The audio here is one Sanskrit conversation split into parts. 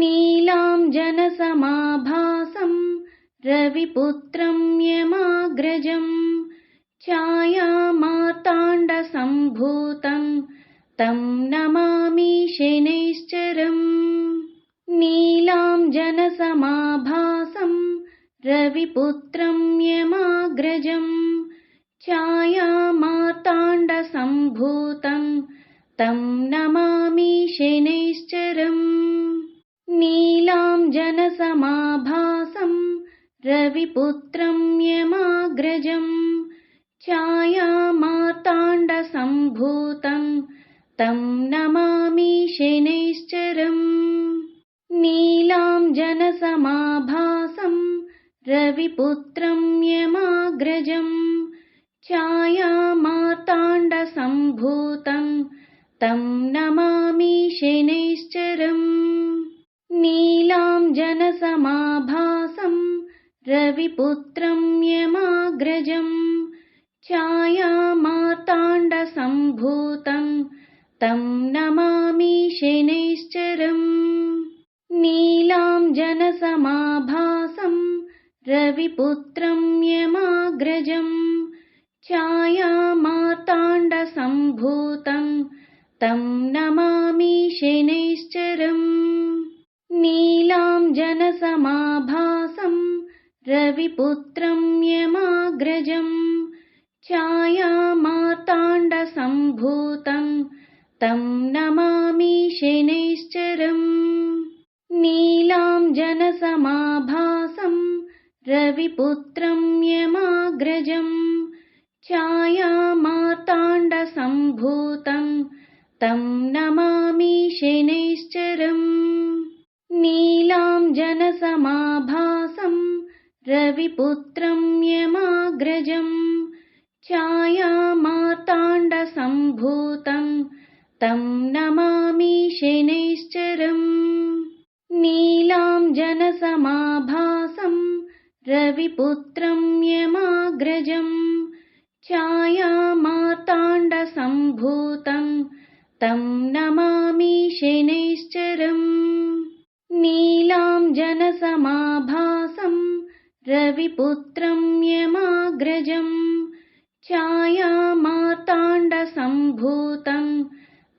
नीलाञ्जनसमाभासम् रविपुत्रम् यमाग्रजम् छायामार्ताण्डसम्भूतम् तम् नमामि शनैश्चरम् नीलाञ्जनसमाभासम् रविपुत्रम् यमाग्रजम् छायामार्ताण्डसम्भूतम् तम् नमामि शनैश्चरम् नीलाञ्जनसमाभासम् रविपुत्रम् यमाग्रजम् छायामार्ताण्डसम्भूतम् तम् नमामि शनैश्चरम् नीलाञ्जनसमाभासम् रविपुत्रम् यमाग्रजम् छायामार्ताण्डसम्भूतम् तम् नमामि शनैश्चरम् नीलाञ्जनसमाभासम् रविपुत्रम् यमाग्रजम् छायामार्ताण्डसम्भूतम् तम् नमामि शनैश्चरम् नीलाञ्जनसमाभासम् रविपुत्रम् यमाग्रजम् छायामार्ताण्डसम्भूतम् तम् नमामि शनैश्चरम् नीलाञ्जनसमाभासम् रविपुत्रम् यमाग्रजम् छायामार्ताण्डसम्भूतम् तम् नमामि शनैश्चरम् नीलाञ्जनसमाभासम् रविपुत्रम् यमाग्रजम् छायामार्ताण्डसम्भूतम् तम् नमामि शनैश्चरम् नीलाञ्जनसमाभासम् रविपुत्रम् यमाग्रजम् छायामार्ताण्डसम्भूतम् तम् नमामि शनैश्चरम् नीलाञ्जनसमाभासम् रविपुत्रम् यमाग्रजम् छायामार्ताण्डसम्भूतम् तम् नमामि शनैश्चरम् नीलाञ्जनसमाभासम् रविपुत्रम् यमाग्रजम् छायामार्ताण्डसम्भूतम्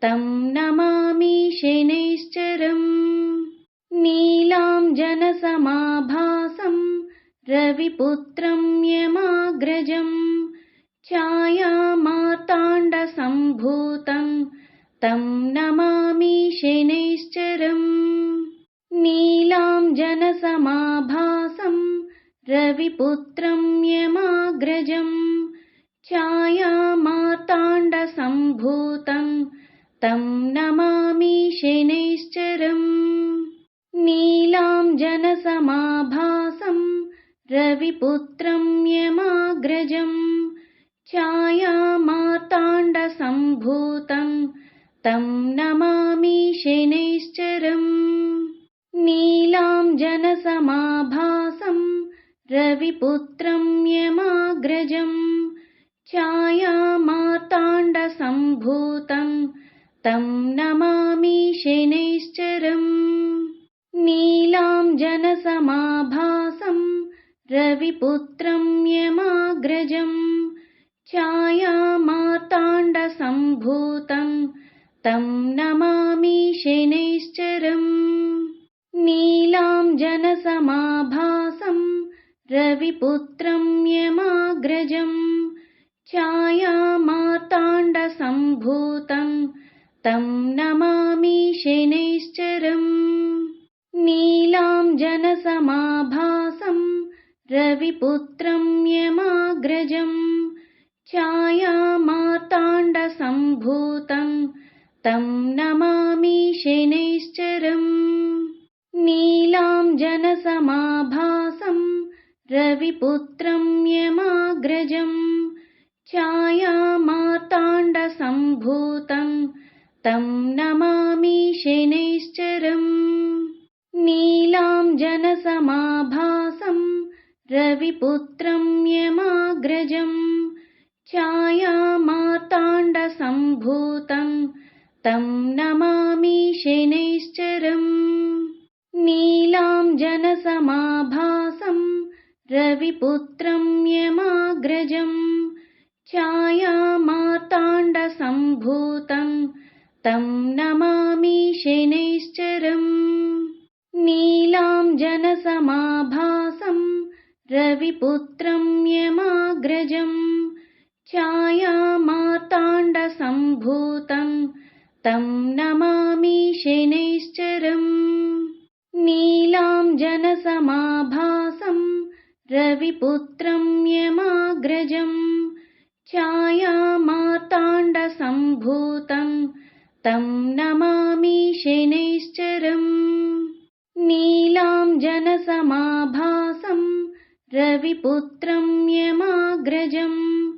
तम् नमामि शनैश्चरम् नीलाञ्जनसमाभासम् रविपुत्रम् यमाग्रजम् छायामार्ताण्डसम्भूतम् तम् नमामि शनैश्चरम् नीलाञ्जनसमाभासम् रविपुत्रम् यमाग्रजम् छायामार्ताण्डसम्भूतम् तम् नमामि शनैश्चरम् नीलाञ्जनसमाभासम् रविपुत्रम् यमाग्रजम् छायामार्ताण्डसम्भूतम् तम् नमामि शनैश्चरम् नीलाञ्जनसमाभासम् रविपुत्रम् यमाग्रजम् छायामार्ताण्डसम्भूतम् तम् नमामि शनैश्चरम्। नीलाञ्जनसमाभासम् रविपुत्रम् यमाग्रजम् छायामार्ताण्डसम्भूतम् तम् नमामि शनैश्चरम् नीलाञ्जनसमाभासम् रविपुत्रम् यमाग्रजम् छायामार्ताण्डसम्भूतम् तम् नमामि शनैश्चरम्। नीलाञ्जनसमाभासम् रविपुत्रम् यमाग्रजम् छायामार्ताण्डसम्भूतम् तम् नमामि शनैश्चरम् नीलाञ्जनसमाभासम् रविपुत्रम् यमाग्रजम् छायामार्ताण्डसम्भूतम् तम् नमामि शनैश्चरम्। नीलाञ्जनसमाभासम् रविपुत्रम् यमाग्रजम् छायामार्ताण्डसम्भूतम् तम् नमामि शनैश्चरम् नीलाञ्जनसमाभासं रविपुत्रं यमाग्रजम् छायामार्ताण्डसम्भूतं तं नमामि शनैश्चरम्। नीलाञ्जनसमाभासं रविपुत्रं यमाग्रजम् छायामार्ताण्डसम्भूतं तं नमामि शनैश्चरम् नीलाञ्जनसमाभासं रविपुत्रं यमाग्रजम् छायामार्ताण्डसम्भूतं तं नमामि शनैश्चरम्। नीलाञ्जनसमाभासं रविपुत्रं यमाग्रजम्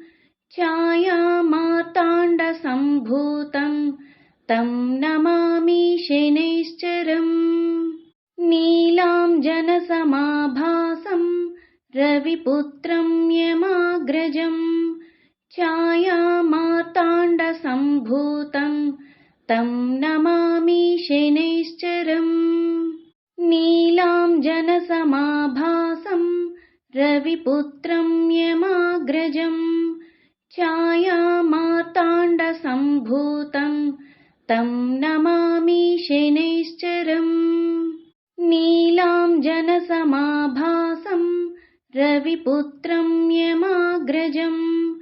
छायामार्ताण्डसम्भूतं तं नमामि शनैश्चरम् नीलाञ्जनसमाभासं रविपुत्रं यमाग्रजम् छायामार्ताण्डसम्भूतं तं नमामि शनैश्चरम्। नीलाञ्जनसमाभासं रविपुत्रं यमाग्रजम् छायामार्ताण्डसम्भूतं तं नमामि शनैश्चरम् नीलाञ्जनसमाभासं रविपुत्रं यमाग्रजम्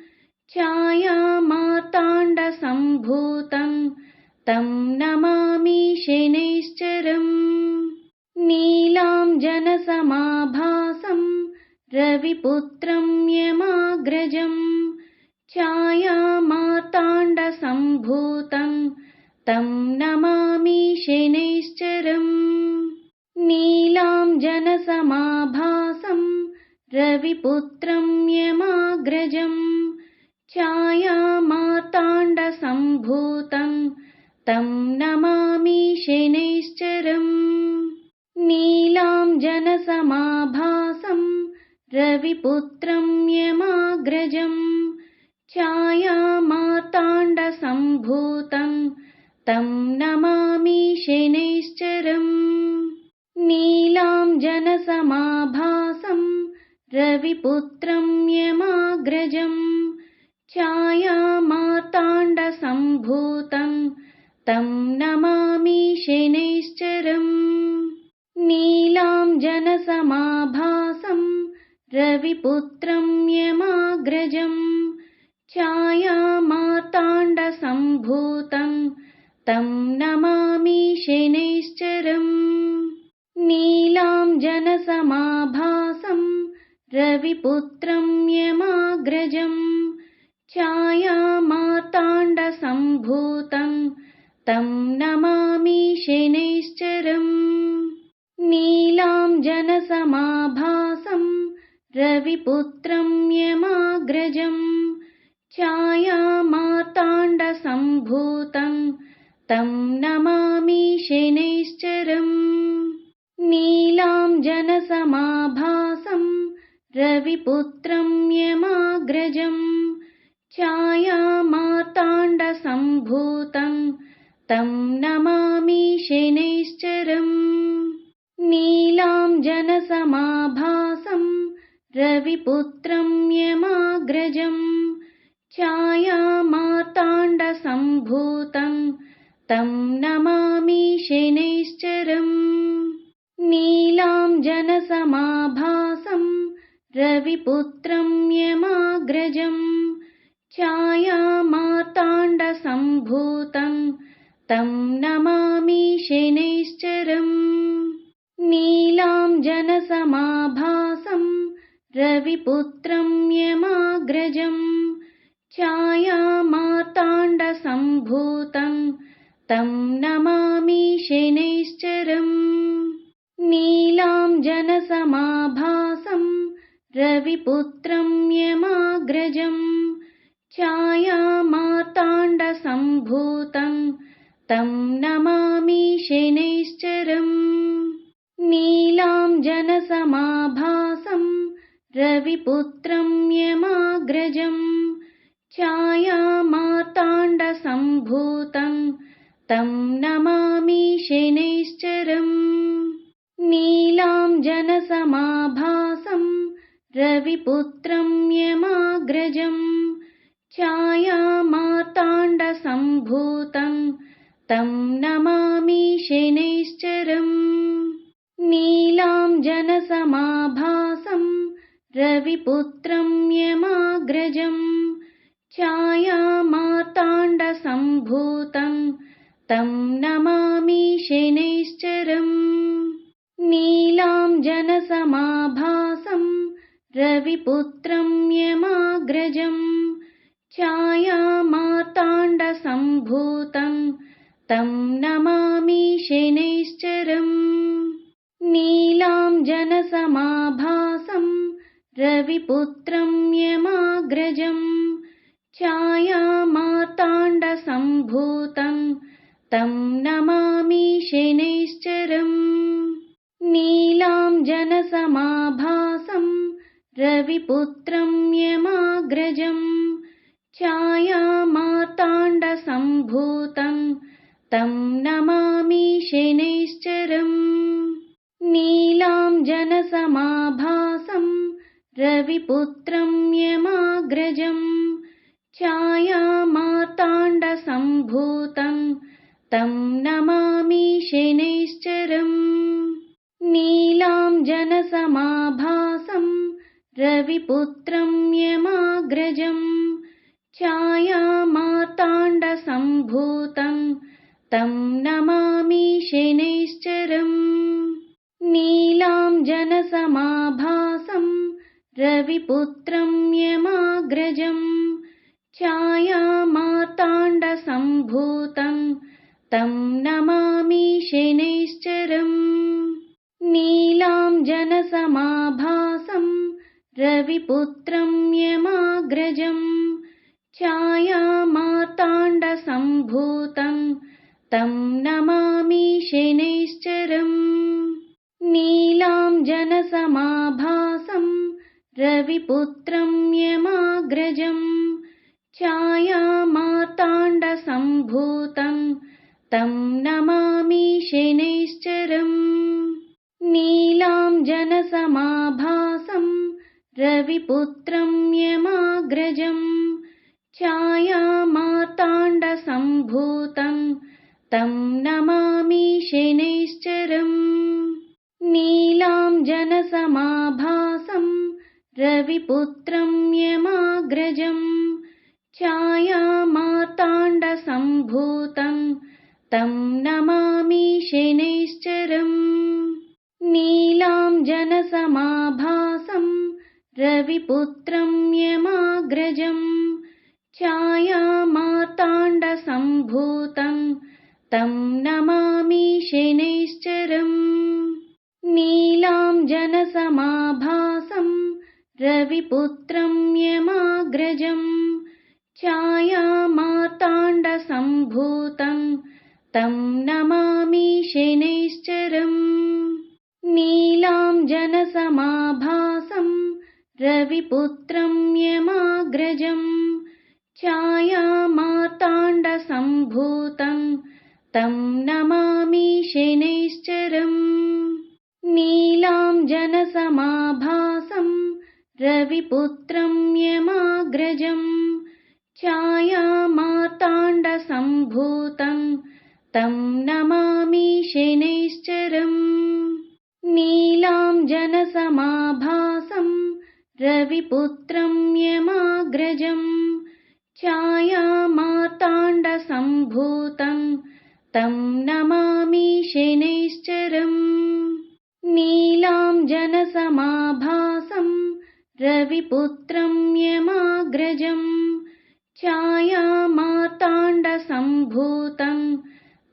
छायामार्ताण्डसम्भूतं तं नमामि शनैश्चरम्। नीलाञ्जनसमाभासं रविपुत्रं यमाग्रजम् छायामार्ताण्डसम्भूतं तं नमामि शनैश्चरम् नीलाञ्जनसमाभासं रविपुत्रं यमाग्रजम् छायामार्ताण्डसम्भूतं तं नमामि शनैश्चरम्। नीलाञ्जनसमाभासं रविपुत्रं यमाग्रजम् छायामार्ताण्डसम्भूतं तं नमामि शनैश्चरम् नीलाञ्जनसमाभासं रविपुत्रं यमाग्रजम् छायामार्ताण्डसम्भूतं तं नमामि शनैश्चरम्। नीलाञ्जनसमाभासं रविपुत्रं यमाग्रजम् छायामार्ताण्डसम्भूतं तं नमामि शनैश्चरम् नीलाञ्जनसमाभासं रविपुत्रं यमाग्रजम् छायामार्ताण्डसम्भूतं तं नमामि शनैश्चरम्। नीलाञ्जनसमाभासं रविपुत्रं यमाग्रजम् छायामार्ताण्डसम्भूतं तं नमामि शनैश्चरम् रविपुत्रं यमाग्रजम् छायामार्ताण्डसम्भूतं तं नमामि शनैश्चरम् नीलाञ्जनसमाभासं रविपुत्रं यमाग्रजम् छायामार्ताण्डसम्भूतं तं नमामि शनैश्चरम् नीलाञ्जनसमाभासं रविपुत्रं यमाग्रजम् छायामार्ताण्डसम्भूतं तं नमामि शनैश्चरम् नीलाञ्जनसमाभासं रविपुत्रं यमाग्रजम् छायामार्ताण्डसम्भूतं तं नमामि शनैश्चरम् नीलाञ्जनसमाभासं रविपुत्रं यमाग्रजम् छायामार्ताण्डसम्भूतं तं नमामि शनैश्चरम् नीलाञ्जनसमाभासं रविपुत्रं यमाग्रजम् छायामार्ताण्डसम्भूतं तं नमामि शनैश्चरम् नीलां नीलाञ्जनसमाभासम् रविपुत्रं यमाग्रजम् छायामार्ताण्डसम्भूतम् तं नमामि शनैश्चरम् नीलाञ्जनसमाभासम् रविपुत्रं यमाग्रजम् छायामार्ताण्डसम्भूतम् तं नमामि शनैश्चरम् नीलाञ्जनसमाभासम् रविपुत्रं यमाग्रजम् छायामार्ताण्डसम्भूतम् तं नमामि शनैश्चरम् नीलाञ्जनसमाभासम् रविपुत्रं यमाग्रजम् छायामार्ताण्डसम्भूतम् तं नमामि शनैश्चरम् रविपुत्रं यमाग्रजम् रविपुत्रं यमाग्रजम् छायामार्ताण्डसम्भूतम् तं नमामि शनैश्चरम् नीलाञ्जनसमाभासम् रविपुत्रं यमाग्रजम् छायामार्ताण्डसम्भूतम् तं नमामि शनैश्चरम् नीलाञ्जनसमाभासम् रविपुत्रं यमाग्रजम् छायामार्ताण्डसम्भूतम् तं नमामि शनैश्चरम् नीलाञ्जनसमाभासम् रविपुत्रं यमाग्रजम् छायामार्ताण्डसम्भूतम् तं नमामि शनैश्चरम् नीलाञ्जनसमाभासम् रविपुत्रं यमाग्रजम् छायामार्ताण्डसम्भूतम् तं नमामि शनैश्चरम् नीलाञ्जनसमाभासम् रविपुत्रं यमाग्रजम् छायामार्ताण्डसम्भूतम् तं नमामि शनैश्चरम् नीलाञ्जनसमाभासम् रविपुत्रं यमाग्रजम् छायामार्ताण्डसम्भूतम् तं नमामि शनैश्चरम्। नीलाञ्जनसमाभासम् रविपुत्रं यमाग्रजम् छायामार्ताण्डसम्भूतम् तं नमामि शनैश्चरम्। नीलाञ्जनसमाभासम् रविपुत्रं यमाग्रजम् छायामार्ताण्डसम्भूतम् तं नमामि शनैश्चरम्। नीलाञ्जनसमाभासम् रविपुत्रं यमाग्रजम् छायामार्ताण्डसम्भूतम् तं नमामि शनैश्चरम्। नीलाञ्जनसमाभासम् रविपुत्रं यमाग्रजम् छायामार्ताण्डसम्भूतम्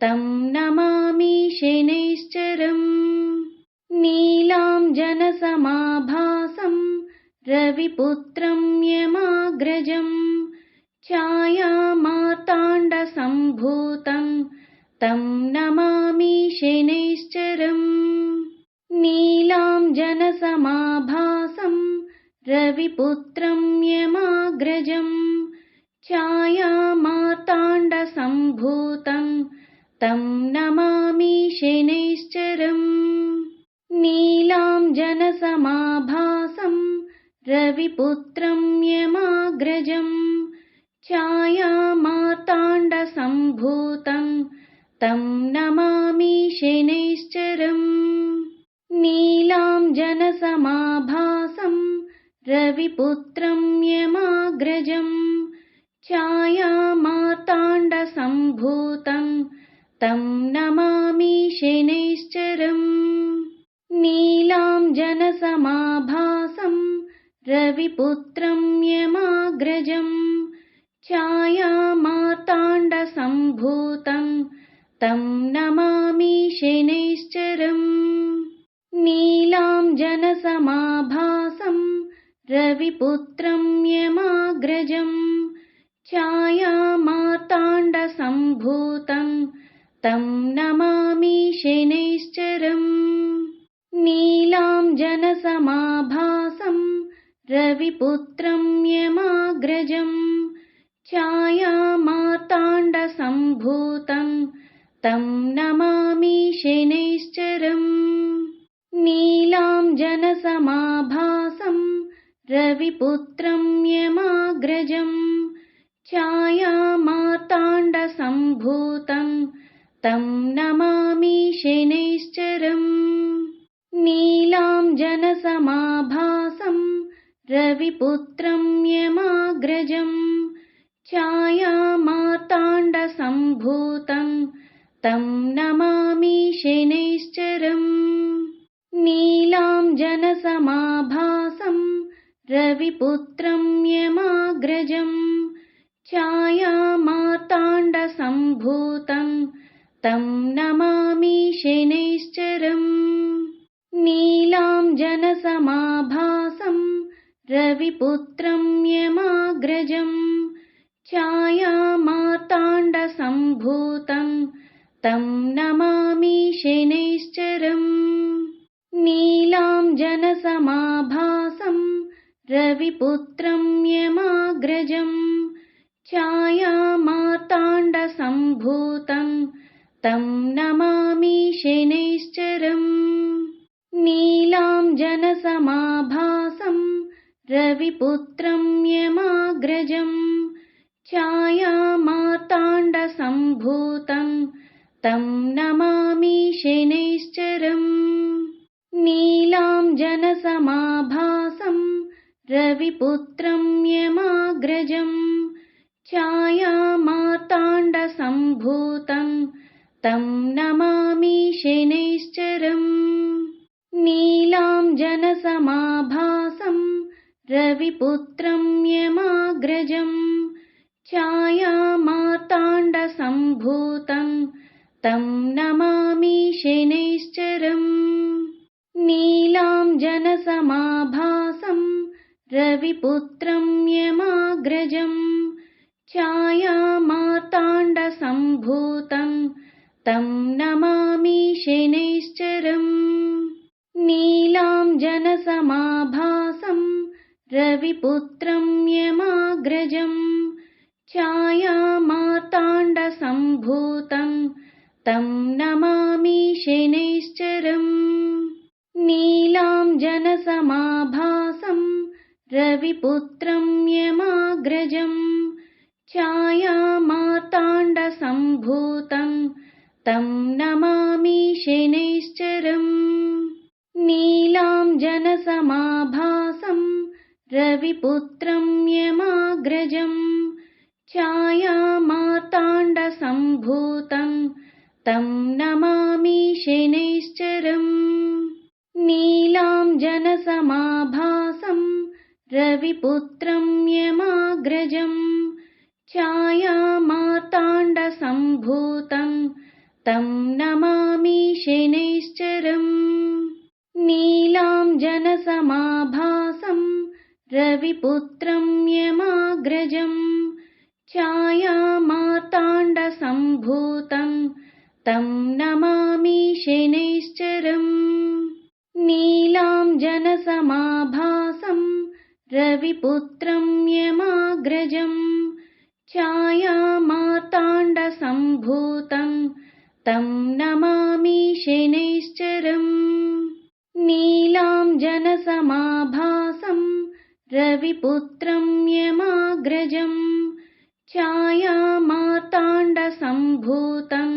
तं नमामि शनैश्चरम्। नीलाञ्जनसमाभासम् रविपुत्रं यमाग्रजम् छायामार्ताण्डसम्भूतम् तं नमामि शनैश्चरम्। नीलाञ्जनसमाभासम् रविपुत्रं यमाग्रजम् छायामार्ताण्डसम्भूतम् तं नमामि शनैश्चरम्। नीलाञ्जनसमाभासम् नीलाञ्जनसमाभासं रविपुत्रं यमाग्रजम् छायामार्ताण्डसम्भूतं तं नमामि शनैश्चरम्। नीलाञ्जनसमाभासं रविपुत्रं यमाग्रजम् छायामार्ताण्डसम्भूतं तं नमामि शनैश्चरम्। नीलाञ्जनसमाभासं रविपुत्रं यमाग्रजम् छायामार्ताण्डसम्भूतं तं नमामि शनैश्चरम्। नीलाञ्जनसमाभासं रविपुत्रं यमाग्रजम् छायामार्ताण्डसम्भूतं तं नमामि शनैश्चरम्। नीलाञ्जनसमाभासं रविपुत्रं यमाग्रजम् छायामार्ताण्डसम्भूतं तं नमामि शनैश्चरम्। नीलाञ्जनसमाभासं रविपुत्रं यमाग्रजम् छायामार्ताण्डसम्भूतं तं नमामि शनैश्चरम्। नीलाञ्जनसमाभासं रविपुत्रं यमाग्रजम् छायामार्ताण्डसम्भूतं तं नमामि शनैश्चरम्। नीलाञ्जनसमाभासं रविपुत्रं यमाग्रजम् छायामार्ताण्डसम्भूतं तं नमामि शनैश्चरम्। नीलाञ्जनसमाभासं रविपुत्रं यमाग्रजम् छायामार्ताण्डसम्भूतं तं नमामि शनैश्चरम्। नीलाञ्जनसमाभासं रविपुत्रं यमाग्रजम् छायामार्ताण्डसम्भूतं तं नमामि शनैश्चरम्। नीलाञ्जनसमाभासं रविपुत्रं यमाग्रजम् छायामार्ताण्डसम्भूतं तं नमामि शनैश्चरम् रविपुत्रं यमाग्रजम्। छायामार्ताण्डसम्भूतं तं नमामि शनैश्चरम्। नीलाञ्जनसमाभासं रविपुत्रं रविपुत्रं यमाग्रजम् छायामार्ताण्डसम्भूतं तं नमामि शनैश्चरम् नीलाञ्जनसमाभासं रविपुत्रं यमाग्रजम् छायामार्ताण्डसम्भूतं तं नमामि शनैश्चरम् नीलाञ्जनसमाभासं रविपुत्रं यमाग्रजम् छायामार्ताण्डसम्भूतं तं नमामि शनैश्चरम् नीलाञ्जनसमाभासं रविपुत्रं यमाग्रजम् छायामार्ताण्डसम्भूतं तं नमामि शनैश्चरम् नीलाञ्जनसमाभासं रविपुत्रं यमाग्रजम् छायामार्ताण्डसम्भूतं तं नमामि शनैश्चरम् नीलाञ्जनसमाभासं रविपुत्रं यमाग्रजम् छायामार्ताण्डसम्भूतं तं नमामि शनैश्चरम् नीलां नीलाञ्जनसमाभासम् रविपुत्रं यमाग्रजम् छायामार्ताण्डसम्भूतम्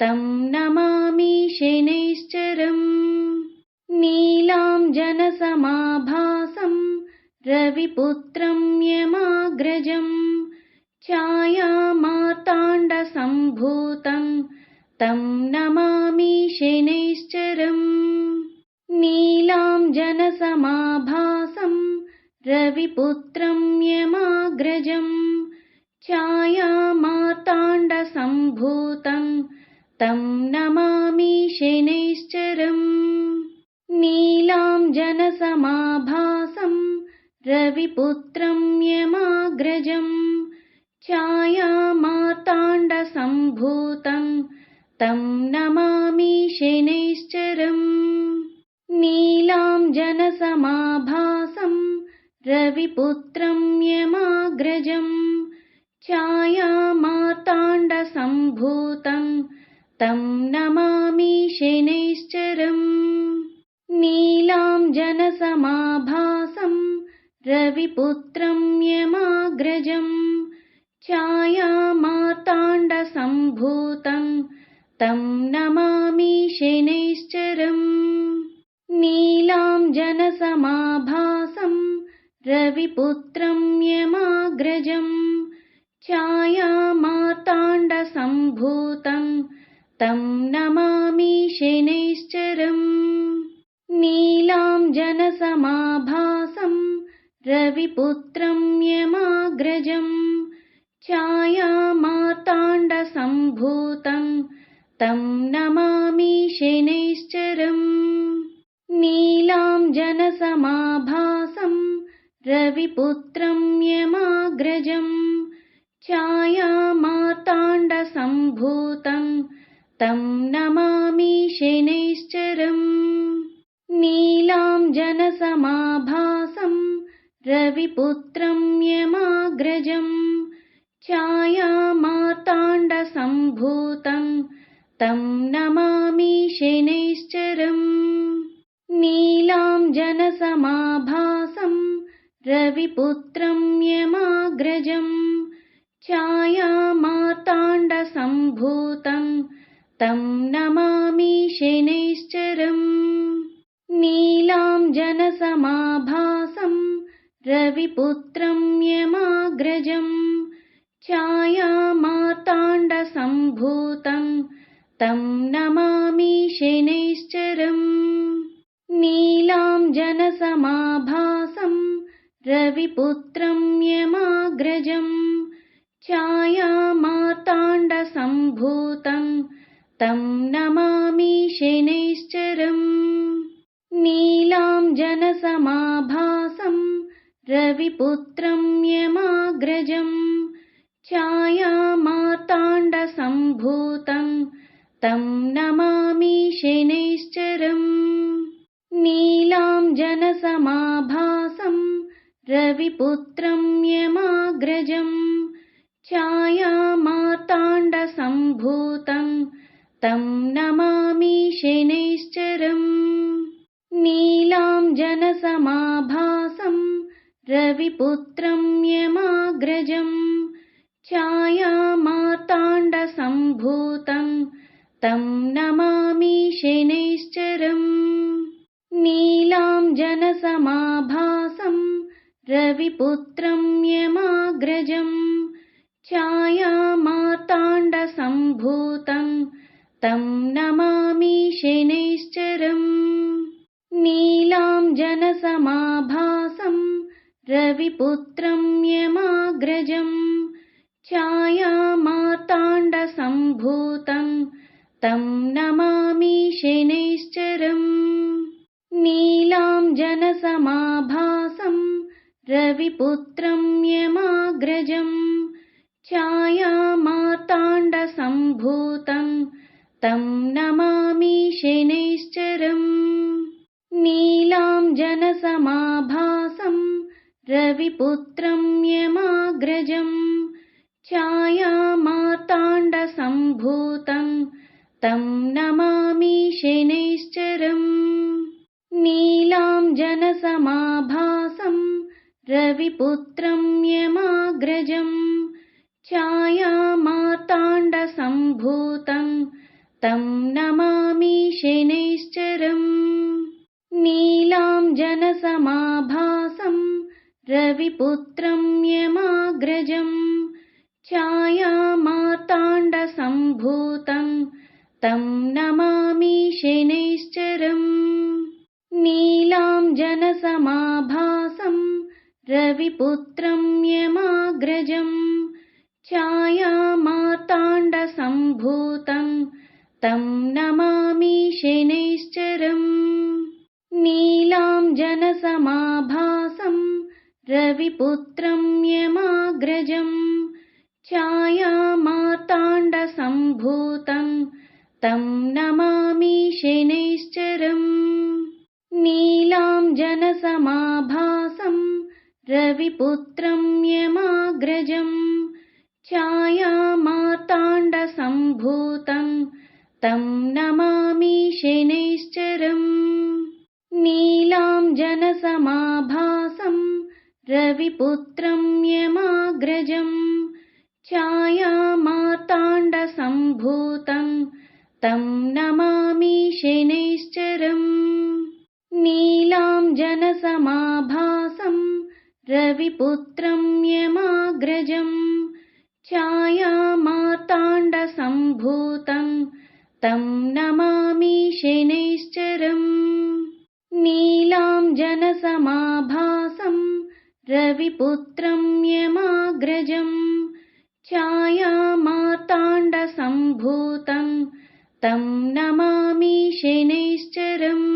तं नमामि शनैश्चरम् नीलाञ्जनसमाभासम् रविपुत्रं यमाग्रजम् छायामार्ताण्डसम्भूतम् तं नमामि शनैश्चरम् नीलाञ्जनसमाभासम् रविपुत्रं यमाग्रजम् छायामार्ताण्डसम्भूतम् तं नमामि शनैश्चरम् नीलाञ्जनसमाभासम् रविपुत्रं यमाग्रजम् छायामार्ताण्डसम्भूतम् तं नमामि शनैश्चरम् नीलाञ्जनसमाभासम् रविपुत्रं यमाग्रजम् छायामार्ताण्डसम्भूतम् तं नमामि शनैश्चरम् नीलाञ्जनसमाभासम् रविपुत्रं यमाग्रजम् छायामार्ताण्डसम्भूतम् तं नमामि शनैश्चरम् नीलाञ्जनसमाभासम् रविपुत्रं यमाग्रजम् छायामार्ताण्डसम्भूतम् तं नमामि शनैश्चरम् नीलाञ्जनसमाभासम् रविपुत्रं यमाग्रजम् छायामार्ताण्डसम्भूतम् तं नमामि शनैश्चरम् नीलाञ्जनसमाभासम् रविपुत्रं यमाग्रजम् छायामार्ताण्डसम्भूतम् तं नमामि शनैश्चरम् नीलाञ्जनसमाभासम् रविपुत्रं यमाग्रजम् छायामार्ताण्डसम्भूतम् तं नमामि शनैश्चरम् नीलाञ्जनसमाभासम् रविपुत्रं यमाग्रजम् छायामार्ताण्डसम्भूतम् तं नमामि शनैश्चरम् नीलाञ्जनसमाभासम् रविपुत्रं यमाग्रजम् छायामार्ताण्डसम्भूतम् तं नमामि शनैश्चरम् नीलाञ्जनसमाभासम् रविपुत्रं यमाग्रजम् छायामार्ताण्डसम्भूतम् तं नमामि शनैश्चरम् नीलाञ्जनसमाभासम् रविपुत्रं यमाग्रजम् छायामार्ताण्डसम्भूतम् तं नमामि शनैश्चरम् नीलाञ्जनसमाभासम् रविपुत्रं यमाग्रजम् छायामार्ताण्डसम्भूतम् तं नमामि शनैश्चरम् नीलाञ्जनसमाभासम् रविपुत्रं यमाग्रजम् छायामार्ताण्डसम्भूतम् तं नमामि शनैश्चरम् नीलाञ्जनसमाभासम् रविपुत्रं यमाग्रजम् छायामार्ताण्डसम्भूतम् तं नमामि शनैश्चरम् नीलाञ्जनसमाभासम् रविपुत्रं यमाग्रजम् छायामार्ताण्डसम्भूतम् तं नमामि शनैश्चरम् नीलाञ्जनसमाभासम् रविपुत्रं यमाग्रजम् छायामार्ताण्डसम्भूतम् तं नमामि शनैश्चरम् नीलाञ्जनसमाभासम् रविपुत्रं यमाग्रजम् छायामार्ताण्डसम्भूतम् तं नमामि शनैश्चरम् नीलाञ्जनसमाभासम् जनसमाभासं रविपुत्रं यमाग्रजम् छायामार्ताण्डसम्भूतं तं नमामि शनैश्चरम् नीलां जनसमाभासं रविपुत्रं यमाग्रजम् छायामार्ताण्डसम्भूतं तं नमामि शनैश्चरम् नीलां जनसमाभासं रविपुत्रं यमाग्रजम् छायामार्ताण्डसम्भूतं तं नमामि शनैश्चरम् नीलां जनसमाभासं रविपुत्रं यमाग्रजम् छायामार्ताण्डसम्भूतं तं नमामि शनैश्चरम् नीलां जनसमाभासं रविपुत्रं यमाग्रजम् छायामार्ताण्डसम्भूतं तं नमामि शनैश्चरम् नीलां जनसमाभासं रविपुत्रं यमाग्रजम् छायामार्ताण्डसम्भूतं तं नमामि शनैश्चरम् नीलां जनसमाभासं रविपुत्रं यमाग्रजम् छायामार्ताण्डसम्भूतं तं नमामि शनैश्चरम् नीलां जनसमाभासं रविपुत्रं यमाग्रजम् छायामार्ताण्डसम्भूतं तं नमामि शनैश्चरम्